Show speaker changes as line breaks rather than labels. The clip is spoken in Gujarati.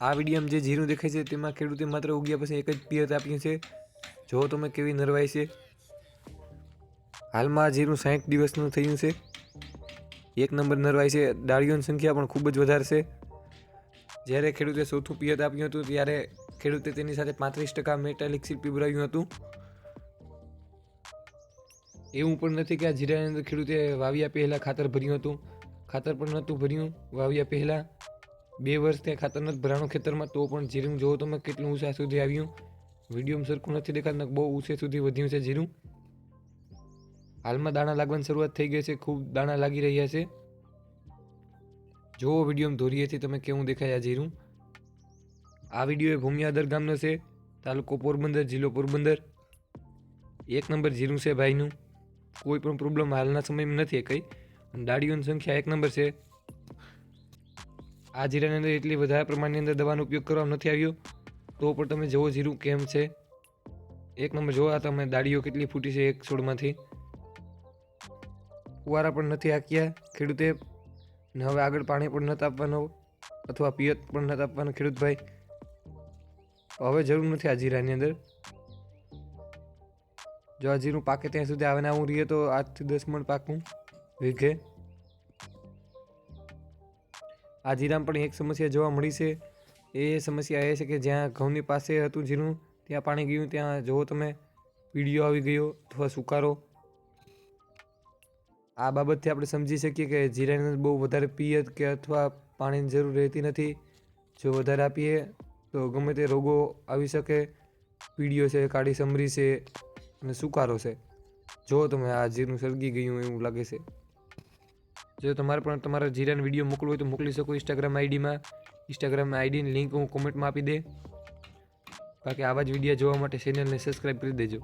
આ વિડીયોમાં જે જીરું દેખાય છે તેમાં ખેડૂતે માત્ર ઉગ્યા પછી એક જ પિયત આપ્યું છે. જો તમે કેવી નરવાય છે. હાલમાં જીરું સાઠ દિવસનું થયું છે. એક નંબર નરવાય છે. ડાળીઓની સંખ્યા પણ ખૂબ જ વધારે છે. જ્યારે ખેડૂતે ચોથું પિયત આપ્યું હતું, ત્યારે ખેડૂતે તેની સાથે પાંત્રીસ ટકા મેટાલિક સીટ પીવડાવ્યું હતું. એવું પણ નથી કે આ જીરાની અંદર ખેડૂતે વાવ્યા પહેલાં ખાતર ભર્યું હતું. ખાતર પણ નહોતું ભર્યું, વાવ્યા પહેલાં. બે વર્ષ ત્યાં ખાતર નથી ભરાણું ખેતરમાં, તો પણ જીરું. જોવો તમે કેટલું ઊંચા સુધી આવ્યું. વિડીયોમાં સરખું નથી દેખાતું, બહુ ઊંચે સુધી વધ્યું છે જીરું. હાલમાં દાણા લાગવાની શરૂઆત થઈ ગઈ છે, ખૂબ દાણા લાગી રહ્યા છે. જોવો વિડીયોમાં ધોરીએથી તમે કેવું દેખાય આ જીરું. આ વીડિયો એ ભૂમિયાદર ગામનો છે, તાલુકો પોરબંદર, જિલ્લો પોરબંદર. એક નંબર જીરું છે ભાઈનું. કોઈ પણ પ્રોબ્લેમ હાલના સમયમાં નથી કંઈ. ડાળીઓની સંખ્યા એક નંબર છે. આ જીરાની અંદર એટલી વધારે પ્રમાણની અંદર દવાનો ઉપયોગ કરવામાં નથી આવ્યો. તો પણ તમે જુઓ જીરું કેમ છે. એક નંબર જુઓ આ તમે દાડીઓ કેટલી ફૂટી છે એક છોડમાંથી. ફુવારા પણ નથી હાંક્યા ખેડૂતે. ને હવે આગળ પાણી પણ નથી આપવાનો, અથવા પિયત પણ નથી આપવાનો ખેડૂતભાઈ હવે જરૂર નથી આ જીરાની અંદર. જો આ જીરું પાકે ત્યાં સુધી આવે ને આવું રહીએ તો આઠથી દસ મણ પાકું, વીઘે. આ જીરામાં પણ એક સમસ્યા જોવા મળી છે. એ સમસ્યા એ છે કે જ્યાં ઘઉંની પાસે હતું જીરું ત્યાં પાણી ગયું, ત્યાં જુઓ તમે પીડીઓ આવી ગયો, અથવા સુકારો. આ બાબતથી આપણે સમજી શકીએ કે જીરાને બહુ વધારે પીએ કે અથવા પાણીની જરૂર રહેતી નથી. જો વધારે આપીએ, તો ગમે તે રોગો આવી શકે. પીડીઓ છે, કાળી સમરી છે અને સુકારો છે. જો તમે, આ જીરું સળગી ગયું એવું લાગે છે. જો તમારે પણ તમારા જીરાનો વીડિયો મોકલવો હોય તો મોકલી શકો ઇન્સ્ટાગ્રામ આઈડીમાં ઇન્સ્ટાગ્રામ આઈડીની લિંક હું કોમેન્ટમાં આપી દે. બાકી આવા જ વીડિયો જોવા માટે ચેનલને સબસ્ક્રાઈબ કરી દેજો.